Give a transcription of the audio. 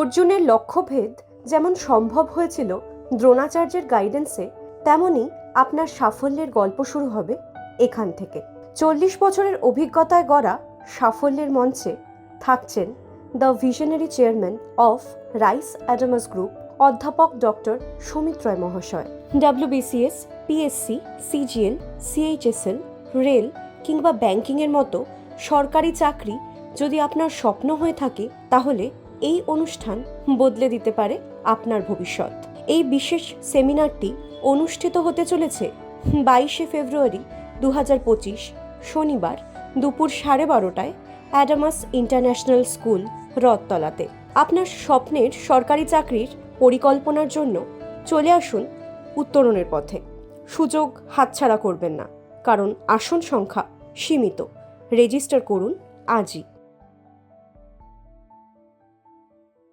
অর্জুনের লক্ষ্যভেদ যেমন সম্ভব হয়েছিল দ্রোণাচার্যের গাইডেন্সে তেমনি আপনার সাফল্যের গল্প শুরু হবে এখান থেকে। চল্লিশ বছরের অভিজ্ঞতায় গড়া সাফল্যের মঞ্চে থাকছেন the visionary chairman of Rice Adamas group অধ্যাপক ডক্টর সুমিত রয় মহাশয় WBCS PSC CGL CHSL rail কিংবা ব্যাংকিংয়ের মতো সরকারি চাকরি যদি আপনার স্বপ্ন হয়ে থাকে, তাহলে এই অনুষ্ঠান বদলে দিতে পারে আপনার ভবিষ্যৎ। এই বিশেষ সেমিনারটি অনুষ্ঠিত হতে চলেছে বাইশে ফেব্রুয়ারি দু পঁচিশ শনিবার দুপুর সাড়ে বারোটায় অ্যাডামাস ইন্টারন্যাশনাল স্কুল, রথতলাতে। আপনার স্বপ্নের সরকারি চাকরির পরিকল্পনার জন্য চলে আসুন উত্তরণের পথে। সুযোগ হাতছাড়া করবেন না, কারণ আসন সংখ্যা সীমিত। রেজিস্টার করুন আজই।